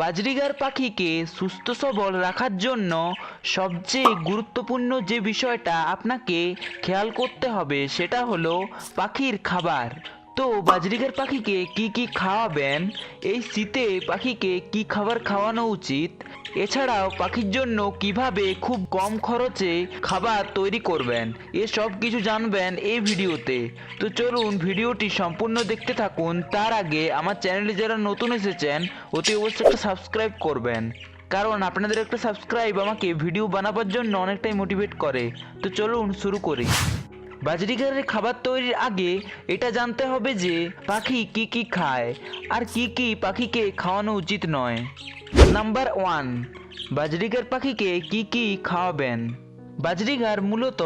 Budgerigar পাখিকে সুস্থ সবল রাখার জন্য সবচেয়ে গুরুত্বপূর্ণ যে বিষয়টা আপনাকে খেয়াল করতে হবে সেটা হলো পাখির খাবার। তো বাজরিগার পাখিকে কি কি খাওয়াবেন? এই শীতে পাখিকে কি খাবার খাওয়ানো উচিত? এছাড়াও পাখির জন্য কীভাবে খুব কম খরচে খাবার তৈরি করবেন? এসব কিছু জানবেন এই ভিডিওতে। তো চলুন ভিডিওটি সম্পূর্ণ দেখতে থাকুন। তার আগে আমার চ্যানেলে যারা নতুন এসেছেন, অতি অবশ্যই একটা সাবস্ক্রাইব করবেন। কারণ আপনাদের একটা সাবস্ক্রাইব আমাকে ভিডিও বানাবার জন্য অনেকটাই মোটিভেট করে। তো চলুন শুরু করি। বাজরিগারের খাবার তৈরির আগে এটা জানতে হবে যে পাখি কি কি খায় আর কি কি পাখিকে খাওয়ানো উচিত নয়। নাম্বার ওয়ান বাজরিগার পাখিকে কি কি খাওয়াবেন? বাজরিগার মূলত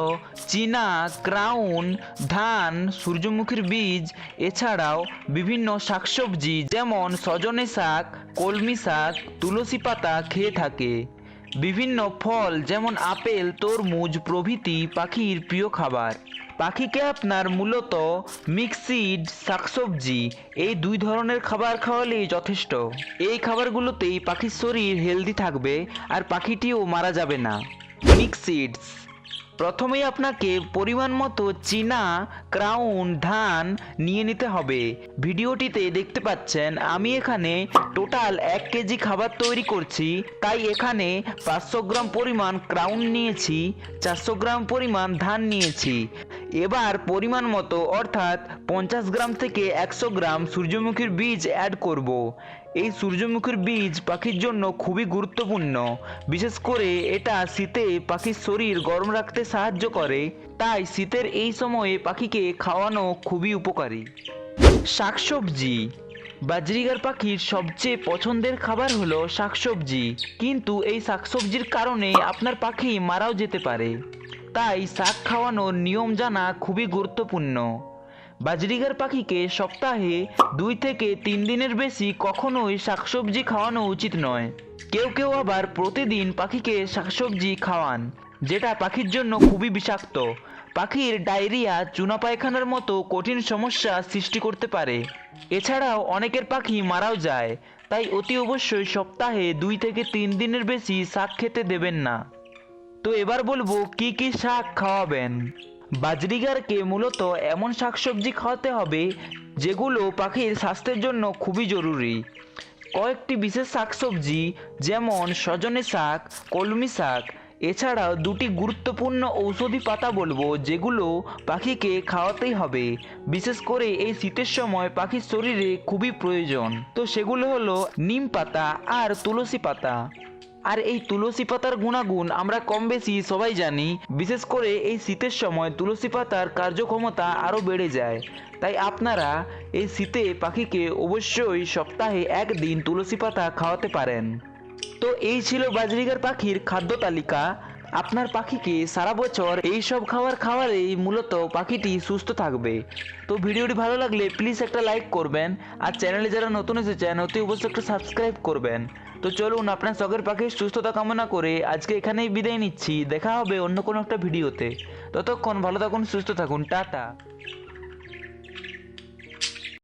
চীনা, ক্রাউন, ধান, সূর্যমুখীর বীজ, এছাড়াও বিভিন্ন শাকসবজি, যেমন সজনে শাক, কলমি শাক, তুলসী পাতা খেয়ে থাকে। বিভিন্ন ফল, যেমন আপেল, তরমুজ প্রভৃতি পাখির প্রিয় খাবার। পাখিকে আপনার মূলত মিক্সিড শাকসবজি, এই দুই ধরনের খাবার খাওয়ালেই যথেষ্ট। এই খাবারগুলোতেই পাখির শরীর হেলদি থাকবে আর পাখিটিও মারা যাবে না। মিক্সিডস। প্রথমেই আপনাকে পরিমাণ মতো চীনা, ক্রাউন, ধান নিয়ে নিতে হবে। ভিডিওটিতে দেখতে পাচ্ছেন, আমি এখানে টোটাল এক কেজি খাবার তৈরি করছি। তাই এখানে পাঁচশো গ্রাম পরিমাণ ক্রাউন নিয়েছি, চারশো গ্রাম পরিমাণ ধান নিয়েছি। এবার পরিমাণ মতো, অর্থাৎ পঞ্চাশ গ্রাম থেকে একশো গ্রাম সূর্যমুখীর বীজ অ্যাড করব। এই সূর্যমুখীর বীজ পাখির জন্য খুবই গুরুত্বপূর্ণ। বিশেষ করে এটা শীতে পাখির শরীর গরম রাখতে সাহায্য করে। তাই শীতের এই সময়ে পাখিকে খাওয়ানো খুবই উপকারী। শাকসবজি। বাজরিগার পাখির সবচেয়ে পছন্দের খাবার হলো শাকসবজি। কিন্তু এই শাকসবজির কারণে আপনার পাখি মারাও যেতে পারে। তাই শাক খাওয়ানোর নিয়ম জানা খুবই গুরুত্বপূর্ণ। বাজরিগার পাখিকে সপ্তাহে দুই থেকে তিন দিনের বেশি কখনোই শাকসবজি খাওয়ানো উচিত নয়। কেউ কেউ আবার প্রতিদিন পাখিকে শাকসবজি খাওয়ান, যেটা পাখির জন্য খুবই বিষাক্ত। পাখির ডায়রিয়া, চুনা পায়খানার মতো কঠিন সমস্যা সৃষ্টি করতে পারে। এছাড়াও অনেকের পাখি মারাও যায়, তাই অতি অবশ্যই সপ্তাহে দুই থেকে তিন দিনের বেশি শাক খেতে দেবেন না। তো এবার বলব কি কি শাক খাওয়াবেন? বাজরিগারকে মূলত এমন শাকসবজি খাওয়াতে হবে যেগুলো পাখির স্বাস্থ্যের জন্য খুবই জরুরি। কয়েকটি বিশেষ শাকসবজি যেমন সজনে শাক, কলমি শাক এছাড়াও দুটি গুরুত্বপূর্ণ ঔষধি পাতা বলব যেগুলো পাখিকে খাওয়াতেই হবে। বিশেষ করে এই শীতের সময় পাখির শরীরে খুবই প্রয়োজন। তো সেগুলো হলো নিম পাতা আর তুলসী পাতা। আর এই তুলসী পাতার গুণাগুণ আমরা কম বেশি সবাই জানি, বিশেষ করে এই শীতের সময় তুলসী পাতার কার্যক্ষমতা আরও বেড়ে যায়। তাই আপনারা এই শীতে পাখিকে অবশ্যই সপ্তাহে একদিন তুলসী পাতা খাওয়াতে পারেন। তো এই ছিল বাজরিগার পাখির খাদ্য তালিকা। আপনার পাখিকে সারা বছর এই সব খাবার খাওয়ালেই মূলত পাখিটি সুস্থ থাকবে। তো ভিডিওটি ভালো লাগলে প্লিজ একটা লাইক করবেন, আর চ্যানেলে যারা নতুন এসেছেন অতি অবশ্যই একটা সাবস্ক্রাইব করবেন। তো চলুন আপনার শখের পাখির সুস্থতা কামনা করে আজকে এখানেই বিদায় নিচ্ছি। দেখা হবে অন্য কোনো একটা ভিডিওতে। ততক্ষণ ভালো থাকুন, সুস্থ থাকুন। টাটা।